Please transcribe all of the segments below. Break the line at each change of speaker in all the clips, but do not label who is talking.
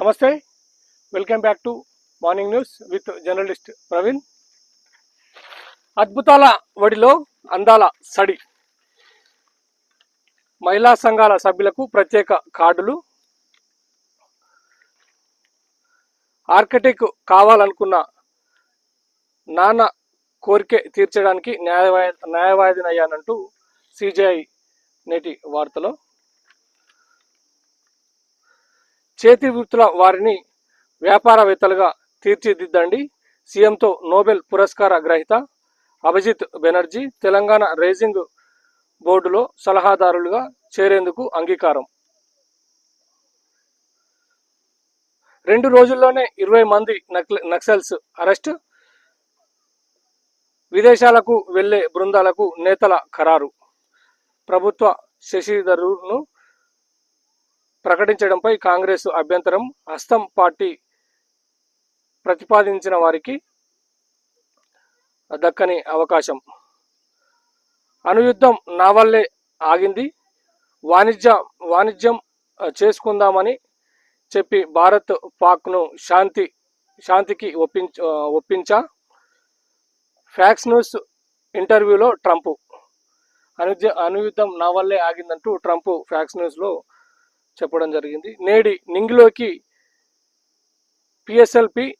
నమస్తే. Welcome back to morning news with journalist Praveen అద్భుతాల వడిలో అందాల సడి. మహిళా సంఘాల సభ్యులకు ప్రత్యేక కార్డులు. ఆర్కిటెక్ కావాలనుకున్న నాన్న కోరిక తీర్చడానికి న్యాయవాద న్యాయవాదినయ్యానంటూ సిజిఐ నేటి వార్తలో. చేతి వృత్తుల వారిని వ్యాపారవేత్తలుగా తీర్చిదిద్దండి. సీఎంతో నోబెల్ పురస్కార గ్రహీత అభిజిత్ బెనర్జీ తెలంగాణ రైజింగ్ బోర్డులో సలహాదారులుగా చేరేందుకు అంగీకారం. రెండు రోజుల్లోనే ఇరవై మంది నక్సల్స్ అరెస్ట్. విదేశాలకు వెళ్ళే బృందాలకు నేతల ఖరారు. ప్రభుత్వ శశిధరును ప్రకటించడంపై కాంగ్రెస్ అభ్యంతరం హస్తం పార్టీ ప్రతిపాదించిన వారికి దక్కని అవకాశం. అనుయుద్ధం నా వల్లే ఆగింది. వాణిజ్య వాణిజ్యం చేసుకుందామని చెప్పి భారత్ పాక్ను శాంతి శాంతికి ఒప్పించ ఒప్పించా? ఫ్యాక్స్ న్యూస్ ఇంటర్వ్యూలో ట్రంప్. అనుద్య అనుయుద్ధం నా వల్లే ఆగిందంటూ ట్రంప్ ఫ్యాక్స్ న్యూస్లో చెప్పడం జరిగింది. నేడి నింగిలోకి పిఎస్ఎల్పి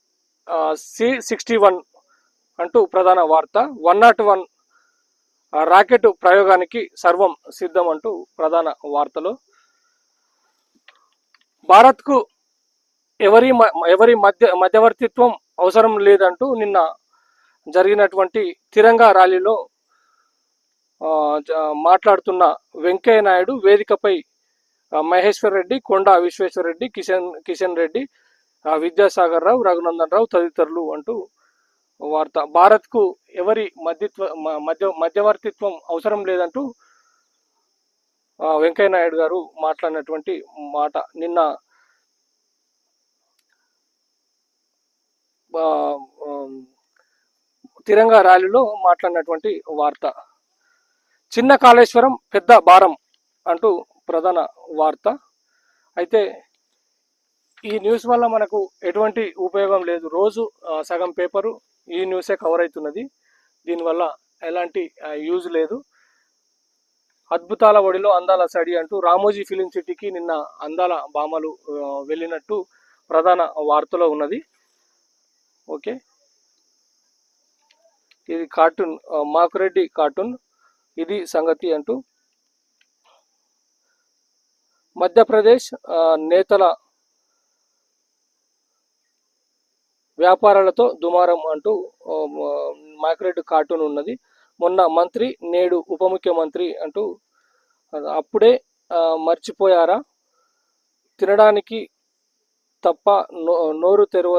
సి సిక్స్టీ వన్ అంటూ ప్రధాన వార్త. వన్ నాట్ వన్ రాకెట్ ప్రయోగానికి సర్వం సిద్ధం అంటూ ప్రధాన వార్తలు. భారత్కు ఎవరి మ- ఎవరి మధ్య మధ్యవర్తిత్వం అవసరం లేదంటూ నిన్న జరిగినటువంటి తిరంగా ర్యాలీలో మాట్లాడుతున్న వెంకయ్య నాయుడు వేదికపై మహేశ్వర్ రెడ్డి కొండా విశ్వేశ్వర రెడ్డి కిషన్ కిషన్ రెడ్డి విద్యాసాగర్ రావు రఘునందన్ రావు తదితరులు అంటూ వార్త. భారత్కు ఎవరి మధ్యత్వ మ- మధ్య మధ్యవర్తిత్వం అవసరం లేదంటూ వెంకయ్య నాయుడు గారు మాట్లాడినటువంటి మాట. నిన్న తిరంగా ర్యాలీలో మాట్లాడినటువంటి వార్త. చిన్న కాళేశ్వరం పెద్ద భారం అంటూ ప్రధాన వార్త. అయితే ఈ న్యూస్ వల్ల మనకు ఎటువంటి ఉపయోగం లేదు. రోజు సగం పేపరు ఈ న్యూసే కవర్ అవుతున్నది. దీనివల్ల ఎలాంటి యూజ్ లేదు. అద్భుతాల ఒడిలో అందాల సడి అంటూ రామోజీ ఫిలిం సిటీకి నిన్న అందాల భామలు వెళ్ళినట్టు ప్రధాన వార్తలో ఉన్నది. ఓకే. ఇది కార్టూన్ మాకురెడ్డి కార్టూన్. ఇది సంగతి అంటూ మధ్యప్రదేశ్ నేతల వ్యాపారాలతో దుమారం అంటూ ఆ, కార్టూన్ ఉన్నది. మొన్న మంత్రి నేడు ఉప ముఖ్యమంత్రి అంటూ అప్పుడే మర్చిపోయారా? తినడానికి తప్ప నో నోరు తెరవ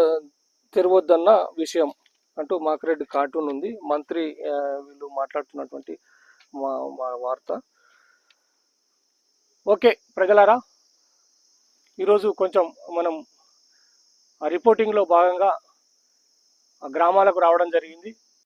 తెరవద్దన్న విషయం అంటూ మాకరెడ్డి కార్టూన్ ఉంది. మంత్రి వీళ్ళు మాట్లాడుతున్నటువంటి మా మా వార్త. ఓకే ప్రజలారా ఈరోజు కొంచెం మనం ఆ రిపోర్టింగ్లో భాగంగా ఆ గ్రామాలకు రావడం జరిగింది.